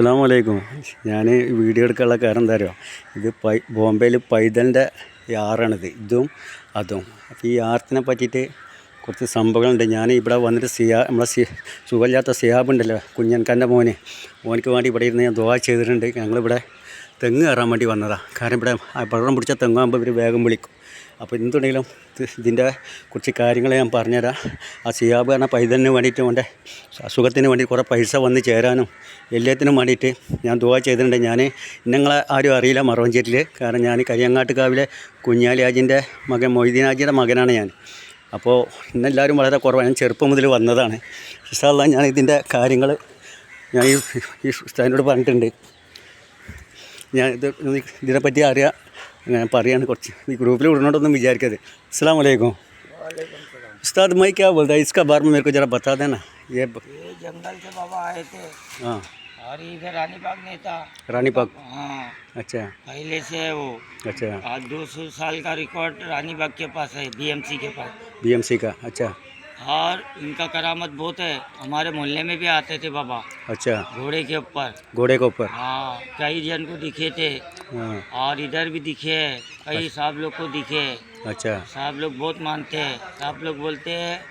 അസ്സാം വലൈക്കും ഞാൻ വീഡിയോ എടുക്കാനുള്ള കാരണം എന്താ അറിയോ? ഇത് പൈ ബോംബെയിൽ പൈതലിന്റെ യാറാണിത്. ഇതും അതും. അപ്പോൾ ഈ ആർത്തിനെ പറ്റിയിട്ട് കുറച്ച് സംഭവങ്ങളുണ്ട്. ഞാൻ ഇവിടെ വന്നിട്ട് സിയാ നമ്മളെ സി സുഖമില്ലാത്ത സിയാബ് ഉണ്ടല്ലോ കുഞ്ഞൻകാന്റെ മോന്. മോനിക്ക് വേണ്ടി ഇവിടെ ഇരുന്ന് ഞാൻ ദുവാ ചെയ്തിട്ടുണ്ട്. ഞങ്ങളിവിടെ തെങ്ങ് കയറാൻ വേണ്ടി വന്നതാണ് കാരണം ഇവിടെ വെള്ളം പിടിച്ച തെങ്ങാകുമ്പോൾ ഇവർ വേഗം വിളിക്കും. അപ്പോൾ എന്തുണ്ടെങ്കിലും ഇത് ഇതിന്റെ കുറച്ച് കാര്യങ്ങൾ ഞാൻ പറഞ്ഞുതരാം. ആ സിയാബ് കാരണം പൈതലിന് വേണ്ടിയിട്ട് അവന്റെ അസുഖത്തിന് വേണ്ടി കുറേ പൈസ വന്ന് ചേരാനും എല്ലാത്തിനും വേണ്ടിയിട്ട് ഞാൻ ദുവാ ചെയ്തിട്ടുണ്ട്. ഞാൻ നിങ്ങളെ ആരും അറിയില്ല മറവഞ്ചേരിയിൽ കാരണം ഞാൻ കരിയങ്ങാട്ടുകാവിലെ കുഞ്ഞാലി ഹാജിന്റെ മകൻ മൊയ്തീൻ ഹാജിയുടെ മകനാണ് ഞാൻ. അപ്പോൾ ഇന്നെല്ലാവരും വളരെ കുറവാണ്. ഞാൻ ചെറുപ്പം മുതൽ വന്നതാണ്. ഇഷ്ടമല്ല ഞാൻ ഇതിന്റെ കാര്യങ്ങൾ ഞാൻ ഈ ഈ ഉസ്താദിനോട് പറഞ്ഞിട്ടുണ്ട്. ഞാൻ ഇത് ഇതിനെപ്പറ്റി അറിയാം ഞാൻ പറയാണ് കുറച്ച് ഈ ഗ്രൂപ്പിൽ വിടണോണ്ടൊന്നും വിചാരിക്കരുത് അസ്സാം വലൈക്കും उस्ताद मैं क्या बोलता है इसका बारे में मेरे को ज़रा बता देना ये ब- ये जंगल से बाबा आए थे हाँ और इधर रानी बाग नहीं था रानी पाक हाँ अच्छा पहले से है वो अच्छा आज दो सौ साल का रिकॉर्ड रानी बाग के पास है बीएमसी के पास बीएमसी का अच्छा और इनका करामत बहुत है। हमारे मोहल्ले में भी आते थे बाबा। अच्छा। घोड़े के ऊपर। घोड़े के ऊपर। हाँ कई जन को दिखे थे। हाँ। और इधर भी दिखे हैं। कई साहब लोग को दिखे। हैं। अच्छा। साहब लोग बहुत मानते हैं। साहब लोग बोलते हैं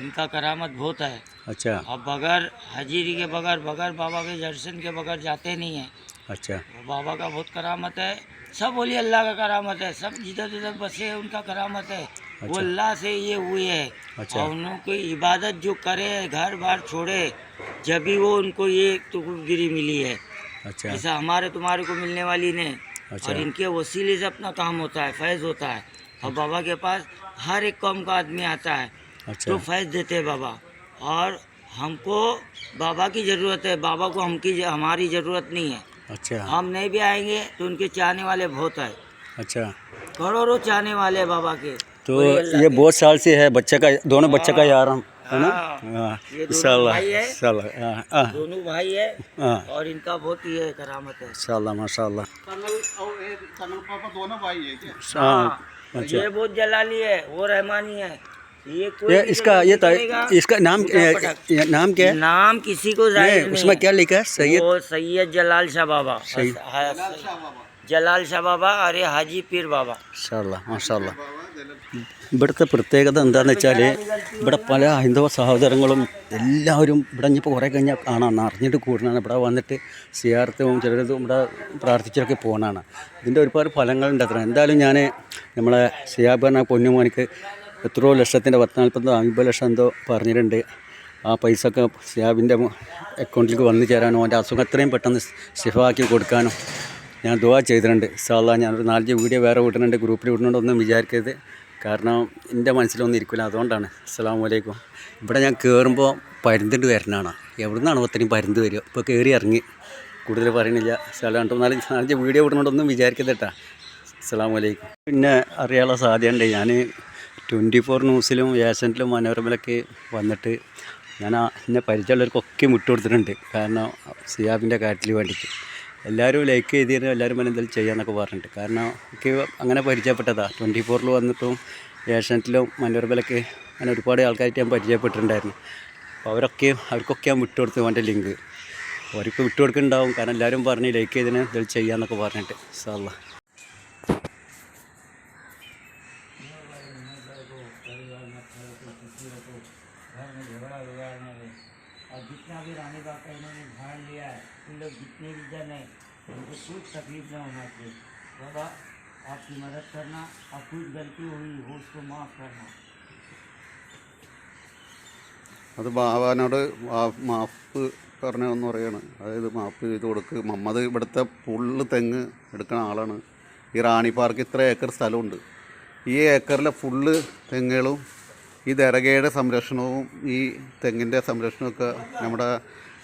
इनका करामत बहुत है। अच्छा। अब बगैर हाजिरी के बगैर बगैर बाबा के दर्शन के बगैर जाते नहीं है। अच्छा। बाबा का बहुत करामत है। सब बोलिए अल्लाह का करामत है। सब जिधर जिधर बसे हैं उनका करामत है। वो अल्लाह से ये हुए है। अच्छा। और उनको इबादत जो करे घर बार छोड़े जब भी वो उनको ये तुकगिरी मिली है। अच्छा। ऐसा हमारे तुम्हारे को मिलने वाली नहीं अच्छा। और इनके वसीले से अपना काम होता है फैज़ होता है। और बाबा के पास हर एक कौम का आदमी आता है अच्छा। तो अच्छा फैज़ देते हैं बाबा। और हमको बाबा की ज़रूरत है बाबा को हमकी हमारी ज़रूरत नहीं है। अच्छा। हम नहीं भी आएँगे तो उनके चाहने वाले बहुत है। अच्छा। करोड़ों चाहने वाले हैं बाबा के। तो ये बहुत साल से है बच्चे का दोनों बच्चे का यार हम है ना? हाँ। हाँ। दोनों इंशाल्लाह भाई है। इंशाल्लाह हाँ हाँ। दोनों भाई है हाँ। और इनका बहुत ये करामत है। इंशाल्लाह माशाल्लाह। हाँ हाँ अच्छा। ये बहुत जलाली है वो रहमानी है। ये कोई ये इसका ये ता- इसका नाम नाम क्या है? नाम किसी को नहीं ज़ाहिर नहीं उसमें क्या लिखा है? सैयद सैयद जलाल शाह बाबा। सैयद- ജലാൽ ഷബാബ ബാബ ഹാജി പീർ ബാബ. മാഷാ ഇവിടുത്തെ പ്രത്യേകത എന്താണെന്ന് വെച്ചാൽ ഇവിടെ പല ഹൈന്ദവ സഹോദരങ്ങളും എല്ലാവരും ഇവിടെ ഇനിയിപ്പോൾ കുറേ കഴിഞ്ഞാൽ കാണാണ് അറിഞ്ഞിട്ട് കൂടുതലാണ് ഇവിടെ വന്നിട്ട് സിയാർത്തും ചിലരതും ഇവിടെ പ്രാർത്ഥിച്ചൊക്കെ പോകണമാണ് ഇതിന്റെ ഒരുപാട് ഫലങ്ങളുണ്ട് അത്ര. എന്തായാലും ഞാൻ നമ്മളെ സിയാബ് പൊന്നുമോനിക്ക് എത്രയോ ലക്ഷത്തിന്റെ പത്തനാൽപ്പത്തോ അമ്പത് ലക്ഷം എന്തോ പറഞ്ഞിട്ടുണ്ട്. ആ പൈസ ഒക്കെ സിയാബിന്റെ അക്കൗണ്ടിലേക്ക് വന്നു ചേരാനും അവന്റെ അസുഖം എത്രയും പെട്ടെന്ന് സിഫാക്കി കൊടുക്കാനും ഞാൻ ദുവാ ചെയ്തിട്ടുണ്ട്. സാധാ ഞാനൊരു നാലഞ്ച് വീഡിയോ വേറെ വിടുന്നുണ്ട് ഗ്രൂപ്പിൽ വിടുന്നുണ്ടൊന്നും വിചാരിക്കരുത്. കാരണം എന്റെ മനസ്സിലൊന്നും ഇരിക്കില്ല അതുകൊണ്ടാണ്. അസ്സാം വലൈക്കും ഇവിടെ ഞാൻ കയറുമ്പോൾ പരുന്തിട്ട് വരണതാണ് എവിടെ നിന്നാണ് ഒത്തിരി പരുന്ത് വരിക? ഇപ്പോൾ കയറി ഇറങ്ങി. കൂടുതൽ പറയണില്ല. സ്ഥലം കണ്ടു നാല് നാലഞ്ച് വീഡിയോ വിടുന്നുണ്ടൊന്നും വിചാരിക്കരുത് കേട്ടോ. അസ്സാം വലൈക്കും പിന്നെ അറിയാനുള്ള സാധ്യതയുണ്ട്. ഞാൻ ട്വന്റി ഫോർ ന്യൂസിലും ഏഷ്യനിലും മനോരമയിലൊക്കെ വന്നിട്ട് ഞാൻ എന്നെ പരിചയമുള്ളവർക്കൊക്കെ വിട്ടുകൊടുത്തിട്ടുണ്ട്. കാരണം സിയാബിന്റെ കാര്യത്തിൽ വേണ്ടിയിട്ട്. എല്ലാവരും ലൈക്ക് ചെയ്തിരുന്നു എല്ലാവരും പിന്നെ എന്തെങ്കിലും ചെയ്യാമെന്നൊക്കെ പറഞ്ഞിട്ട് കാരണം എനിക്ക് അങ്ങനെ പരിചയപ്പെട്ടതാണ് ട്വൻറ്റി ഫോറിൽ വന്നിട്ടും ഏഷ്യനെറ്റിലും മനോരമയിലൊക്കെ അങ്ങനെ ഒരുപാട് ആൾക്കാരായിട്ട് ഞാൻ പരിചയപ്പെട്ടിട്ടുണ്ടായിരുന്നു അപ്പോൾ അവരൊക്കെ അവർക്കൊക്കെ ഞാൻ വിട്ടുകൊടുത്തു അവൻ്റെ ലിങ്ക് അവർക്ക് വിട്ടുകൊടുക്കുന്നുണ്ടാവും കാരണം എല്ലാവരും പറഞ്ഞ് ലൈക്ക് ചെയ്തതിന് എന്തെങ്കിലും ചെയ്യാമെന്നൊക്കെ പറഞ്ഞിട്ട് സാള്ള घर में झगड़ा वगैरह न रहे और जितना भी रानी बाग का इन्होंने भाड़ लिया है इन लोग जितने भी जन हैं उनको कुछ तकलीफ न होना चाहिए बाबा आपकी मदद करना और कुछ गलती हुई हो उसको माफ़ करना അത് ബാബാനോട് മാ- മാപ്പ് പറഞ്ഞതെന്ന് പറയാണ് അതായത് മാപ്പ് ചെയ്ത് കൊടുക്ക് മമ്മദ് ഇവിടുത്തെ ഫുള്ള് തെങ്ങ് എടുക്കുന്ന ആളാണ് ഈ റാണി പാർക്ക് ഇത്ര ഏക്കർ സ്ഥലമുണ്ട് ഈ ഏക്കറിലെ ഫുള്ള് തെങ്ങുകളും ഈ ദരകയുടെ സംരക്ഷണവും ഈ തെങ്ങിൻ്റെ സംരക്ഷണമൊക്കെ നമ്മുടെ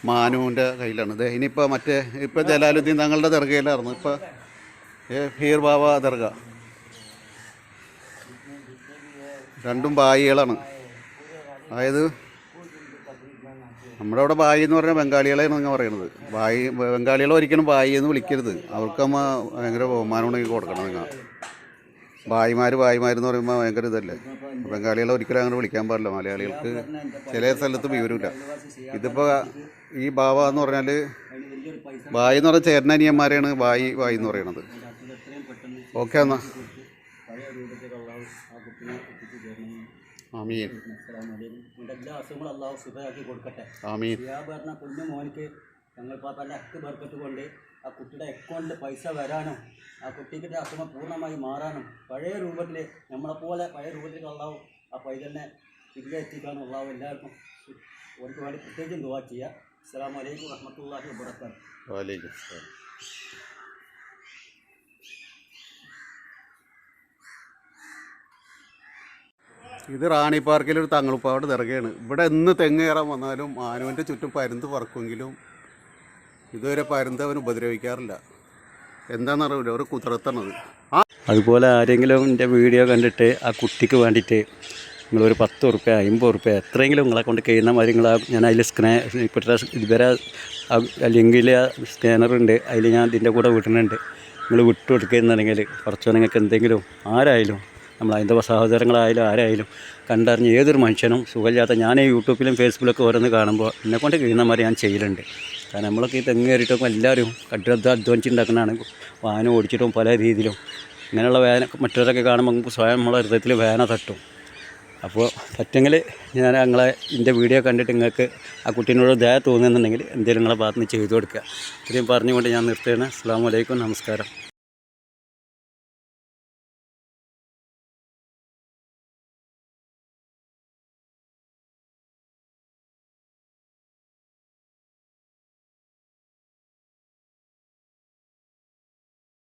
മാനുവിന്റെ കയ്യിലാണ്. ഇത് ഇനിയിപ്പോൾ മറ്റേ ഇപ്പോൾ ജലാലുദ്ദീൻ തങ്ങളുടെ ദർഗയിലായിരുന്നു. ഇപ്പോൾ ഏ ഫീർ ബാബ ദർഗ. രണ്ടും ബായികളാണ്. അതായത് നമ്മുടെ അവിടെ ബായി എന്ന് പറഞ്ഞാൽ ബംഗാളികളെയാണ് നിങ്ങൾ പറയുന്നത്. ബായി ബംഗാളികളെ ഒരിക്കലും ബായി എന്ന് വിളിക്കരുത്. അവർക്ക് ഭയങ്കര ബഹുമാനമുണ്ടെങ്കിൽ കൊടുക്കണം നിങ്ങൾ ഭായിമാർ എന്ന് പറയുമ്പോൾ ഭയങ്കര ഇതല്ലേ? ബംഗാളികളെ ഒരിക്കലും അങ്ങനെ വിളിക്കാൻ പാടില്ല. മലയാളികൾക്ക് ചില സ്ഥലത്ത് വിവരമില്ല. ഇതിപ്പോൾ ഈ ബാവ എന്ന് പറഞ്ഞാൽ ബായി എന്ന് പറഞ്ഞാൽ ചേരനനിയന്മാരെയാണ് ബായി ബായി എന്ന് പെട്ടെന്ന് ഓക്കെ എന്നാ. ആമീൻ. എല്ലാ കൊടുക്കട്ടെ ആമീൻ കുഞ്ഞു കൊണ്ട് ആ കുട്ടിയുടെ അക്കൗണ്ടിൽ പൈസ വരാനും ആ കുട്ടിയുടെ അസുഖം പൂർണമായി മാറാനും പഴയ രൂപത്തിൽ നമ്മളെപ്പോലെ പഴയ രൂപത്തിൽ അള്ളാഹു ആ പൈതലിനെ തിരികെ എത്തിക്കാനും അള്ളാഹു എല്ലാവർക്കും അവർക്ക് വേണ്ടി പ്രത്യേകിച്ചും ദുവാ ചെയ്യുക അസ്സാം വലൈക്കും വറഹമത്തല്ലാഹി വാബർക്കാത്തു. ഇത് റാണി പാർക്കിലൊരു തങ്ങളുപ്പാട് തിറകയാണ്. ഇവിടെ എന്ന് തെങ്ങ് കയറാൻ വന്നാലും ആനുവിന്റെ ചുറ്റും പരുന്ത് പറക്കുമെങ്കിലും ഇതുവരെ പരുന്ത് അവൻ ഉപദ്രവിക്കാറില്ല. എന്താണെന്നറിയില്ല ഒരു കുതിരത്തണത്. അതുപോലെ ആരെങ്കിലും എന്റെ വീഡിയോ കണ്ടിട്ട് ആ കുട്ടിക്ക് വേണ്ടിയിട്ട് നിങ്ങളൊരു പത്ത് ഉറുപ്പ്യ അമ്പത് ഉറുപ്പ്യ എത്രയെങ്കിലും നിങ്ങളെ കൊണ്ട് കഴിയുന്ന മാതിരി ഞാൻ അതിൽ സ്കാൻ ഇപ്പോഴത്തെ ഇതുവരെ ആ ലിങ്കിൽ സ്കാനർ ഉണ്ട്. അതിൽ ഞാൻ ഇതിന്റെ കൂടെ വിടുന്നുണ്ട്. നിങ്ങൾ വിട്ടു കൊടുക്കുന്നുണ്ടെങ്കിൽ കുറച്ചോ നിങ്ങൾക്ക് എന്തെങ്കിലും ആരായാലും നമ്മൾ അതിന്റെ സഹോദരങ്ങളായാലും ആരായാലും കണ്ടറിഞ്ഞ് ഏതൊരു മനുഷ്യനും സുഖമില്ലാത്ത ഞാൻ യൂട്യൂബിലും ഫേസ്ബുക്കിലൊക്കെ ഓരോന്ന് കാണുമ്പോൾ എന്നെ കൊണ്ട് കഴിയുന്ന മാതിരി ഞാൻ ചെയ്യലുണ്ട്. കാരണം നമ്മളൊക്കെ ഈ തെങ്ങ് കയറിയിട്ടൊക്കെ എല്ലാവരും കട്ടിടത്ത് അധ്വാനിച്ചുണ്ടാക്കുന്നതാണ്. വാഹനം ഓടിച്ചിട്ടും പല രീതിയിലും. ഇങ്ങനെയുള്ള വേദന മറ്റവരൊക്കെ കാണുമ്പോൾ നമുക്ക് സ്വയം നമ്മളെ ഹൃദയത്തിൽ വേദന തട്ടും. അപ്പോൾ പറ്റുമെങ്കിൽ ഞാൻ നിങ്ങളെ എന്റെ വീഡിയോ കണ്ടിട്ട് നിങ്ങൾക്ക് ആ കുട്ടീനോട് ദയ തോന്നുന്നുണ്ടെങ്കിൽ എന്തെങ്കിലും നിങ്ങളെ ഭാഗത്ത് നിന്ന് ചെയ്തു കൊടുക്കുക. ഇത്രയും പറഞ്ഞുകൊണ്ട് ഞാൻ നിർത്തുകയാണ്. അസ്സാം വലൈക്കും നമസ്കാരം.